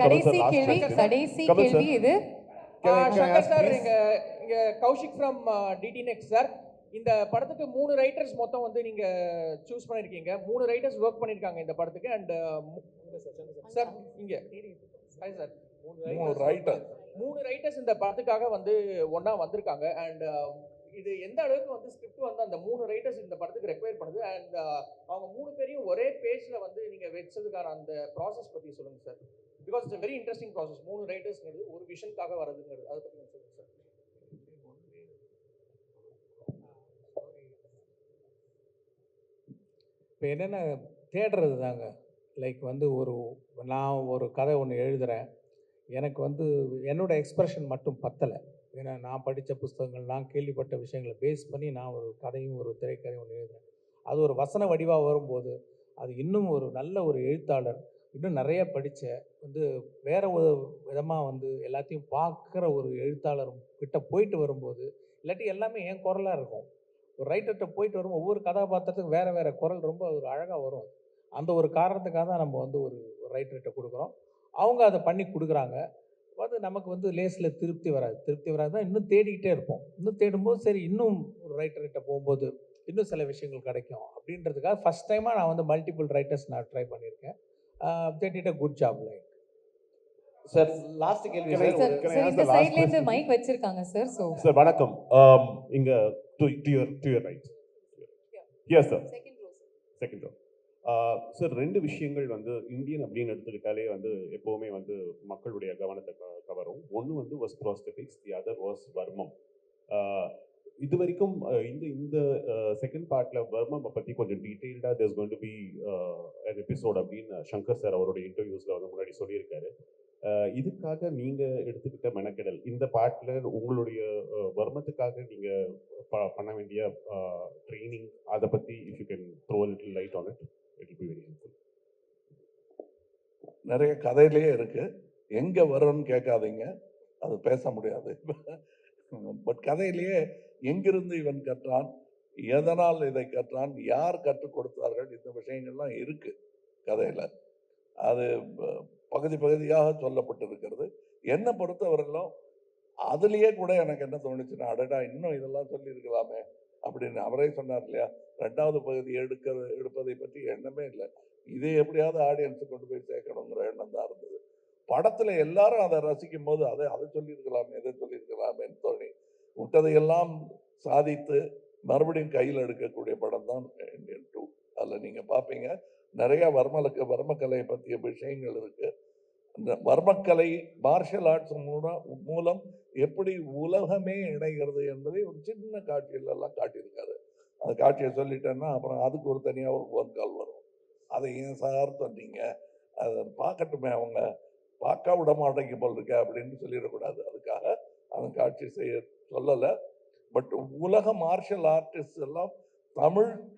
கடைசி கேள்வி. கடைசி. கேள்வி இது சங்கர் சார்? இங்க இங்க Kaushik from DD next sir இந்த படத்துக்கு மூணு ரைட்டர்ஸ் மொத்தம் வந்து நீங்க சூஸ் பண்ணிருக்கீங்க மூணு ரைட்டர்ஸ் ஒர்க் பண்ணிருக்காங்க இந்த படத்துக்கு அண்ட் சார் இங்க ஹாய் சார் மூணு writer. மூணு ரைட்டர்ஸ் இந்த படத்துக்காக வந்து ஒண்ணா வந்திருக்காங்க அண்ட் இது எந்த அளவுக்கு வந்து ஸ்கிரிப்ட் வந்து அந்த மூணு ரைட்டர்ஸ் இந்த படத்துக்கு பண்ணுது அண்ட் uh, அவங்க மூணு பேரையும் ஒரே பேஜில் வந்து நீங்கள் வச்சதுக்கான அந்த ப்ராசஸ் பற்றி சொல்லுங்கள் sir. Because it's very interesting process மூணு ரைட்டர்ஸ்ங்கிறது ஒரு விஷனுக்காக வரதுங்கிறது அதை பற்றி சொல்லுங்கள் சார். இப்போ என்னென்ன தேடுறது தாங்க லைக் வந்து ஒரு நான் ஒரு கதை ஒன்று எழுதுகிறேன் எனக்கு வந்து என்னோட எக்ஸ்பிரஷன் மட்டும் பத்தலை. ஏன்னா நான் படித்த புஸ்தகங்கள் நான் கேள்விப்பட்ட விஷயங்களை பேஸ் பண்ணி நான் ஒரு கதையும் ஒரு திரைக்கதையும் ஒன்று எழுதுகிறேன் அது ஒரு வசன வடிவாக வரும்போது அது இன்னும் ஒரு நல்ல ஒரு எழுத்தாளர் இன்னும் நிறைய படித்த வந்து வேற ஒரு விதமாக வந்து எல்லாத்தையும் பார்க்குற ஒரு எழுத்தாளர் கிட்ட போயிட்டு வரும்போது இல்லாட்டி எல்லாமே என் குரலாக இருக்கும். ஒரு ரைட்டர்கிட்ட போயிட்டு வரும் ஒவ்வொரு கதாபாத்திரத்துக்கும் வேறு வேறு குரல் ரொம்ப ஒரு அழகாக வரும். அந்த ஒரு காரணத்துக்காக தான் நம்ம வந்து ஒரு ரைட்டர்கிட்ட கொடுக்குறோம். அவங்க அதை பண்ணி கொடுக்குறாங்க. அது நமக்கு வந்து லேஸில் திருப்தி வராது. திருப்தி வராது தான் இன்னும் தேடிக்கிட்டே இருப்போம். இன்னும் தேடும்போது சரி இன்னும் ஒரு ரைட்டர்கிட்ட போகும்போது இன்னும் சில விஷயங்கள் கிடைக்கும். அப்படின்றதுக்காக ஃபஸ்ட் டைமாக நான் வந்து மல்டிபிள் ரைட்டர்ஸ் நான் ட்ரை பண்ணியிருக்கேன். தேட்டிட்ட good job like sir last கேள்வி சார்? மைக் வச்சிருக்காங்க சார் சோ சார் வணக்கம். Um, இங்க to to your to your right yes sir second row second row sir ரெண்டு விஷயங்கள் வந்து இந்தியன் அப்படின்னு எடுத்துக்கிட்டாலே வந்து எப்போவுமே வந்து மக்களுடைய கவனத்தை க- கவரும். ஒன்று வந்து was prosthetics the other was வர்மம் இது வரைக்கும் இந்த இந்த செகண்ட் பார்ட்ல வர்மம் பற்றி கொஞ்சம் டீடைல்டா there's going to be an episode அப்படின்னு சங்கர் சார் அவருடைய இன்டர்வியூஸில் வந்து முன்னாடி சொல்லியிருக்காரு. இதுக்காக நீங்கள் எடுத்துக்கிட்ட மெனக்கெடல் இந்த பார்ட்டில் உங்களுடைய வர்மத்துக்காக நீங்கள் ப- பண்ண வேண்டிய ட்ரைனிங் அதை பற்றி if you can throw little light on it it be very helpful நிறைய கதையிலேயே இருக்கு. எங்க வரும்னு கேட்காதீங்க. அது பேச முடியாது. பட் கதையிலேயே எங்கிருந்து இவன் கற்றான்? எதனால் இதை கற்றான்? யார் கற்றுக் கொடுத்தார்கள்? இந்த விஷயங்கள்லாம் இருக்கு கதையில். அது ப- பகுதி பகுதியாக சொல்லப்பட்டிருக்கிறது. என்னை பொறுத்தவரையிலும் அதுலேயே கூட எனக்கு என்ன தோணுச்சுன்னா அடடா இன்னும் இதெல்லாம் சொல்லியிருக்கலாமே அப்படின்னு அவரே சொன்னார் இல்லையா? ரெண்டாவது பகுதி எடுக்க எடுப்பதை பற்றி எண்ணமே இல்லை. இதை எப்படியாவது ஆடியன்ஸுக்கு கொண்டு போய் சேர்க்கணுங்கிற எண்ணம் தான் இருந்தது. படத்துல எல்லாரும் அதை ரசிக்கும் போது அதை அதை சொல்லியிருக்கலாமே இதை சொல்லியிருக்கலாமேன்னு தோணி. விட்டதையெல்லாம் சாதித்து மறுபடியும் கையில் எடுக்கக்கூடிய படம் தான் இண்டியன் டூ அதில் நீங்கள் பார்ப்பீங்க. நிறைய வர்மலுக்கு வர்மக்கலையை பற்றிய விஷயங்கள் இருக்கு. இந்த வர்மக்கலை மார்ஷல் ஆர்ட்ஸ் மூலம் மூலம் எப்படி உலகமே இணைகிறது என்பதை ஒரு சின்ன காட்சியிலெல்லாம் காட்டியிருக்காரு. அந்த காட்சியை சொல்லிட்டேன்னா அப்புறம் அதுக்கு ஒரு தனியாக ஒரு ஃபோன் கால் வரும். அதை ஏன் சார் சொன்னீங்க. அதை பார்க்கட்டுமே அவங்க. பார்க்க விட மாட்டேங்க போல் இருக்க அப்படின்னு சொல்லிடக்கூடாது. அதுக்காக அவன் காட்சி செய்ய சொல்லலை. பட் உலக மார்ஷல் ஆர்டிஸ்ட் எல்லாம் தமிழ்